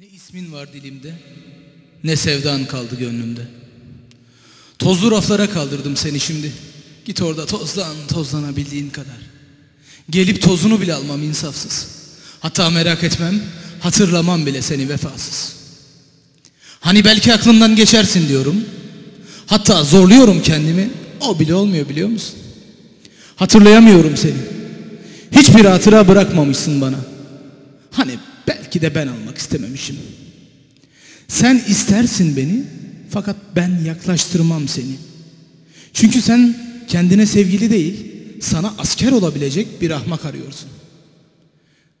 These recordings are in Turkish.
Ne ismin var dilimde, ne sevdan kaldı gönlümde. Tozlu raflara kaldırdım seni şimdi. Git orada tozlan, tozlanabildiğin kadar. Gelip tozunu bile almam insafsız. Hatta merak etmem, hatırlamam bile seni vefasız. Hani belki aklımdan geçersin diyorum. Hatta zorluyorum kendimi. O bile olmuyor biliyor musun? Hatırlayamıyorum seni. Hiçbir hatıra bırakmamışsın bana. Hani belki de ben almak istememişim. Sen istersin beni fakat ben yaklaştırmam seni. Çünkü sen kendine sevgili değil, sana asker olabilecek bir ahmak arıyorsun.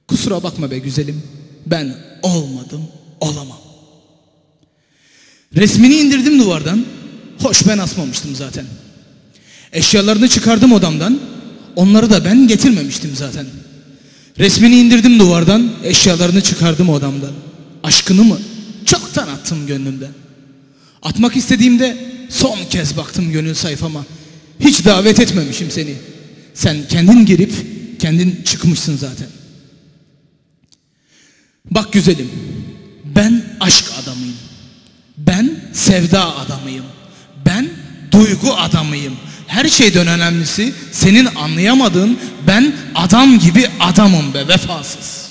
Kusura bakma be güzelim. Ben olmadım, olamam. Resmini indirdim duvardan. Hoş ben asmamıştım zaten. Eşyalarını çıkardım odamdan. Onları da ben getirmemiştim zaten. Resmini indirdim duvardan. Eşyalarını çıkardım odamdan. Aşkını mı? Çoktan attım gönlümden. Atmak istediğimde son kez baktım gönül sayfama. Hiç davet etmemişim seni. Sen kendin girip kendin çıkmışsın zaten. Bak güzelim. Ben aşk adamıyım. Ben sevda adamıyım. Ben duygu adamıyım. Her şeyden önemlisi senin anlayamadığın ben adam gibi adamım be vefasız.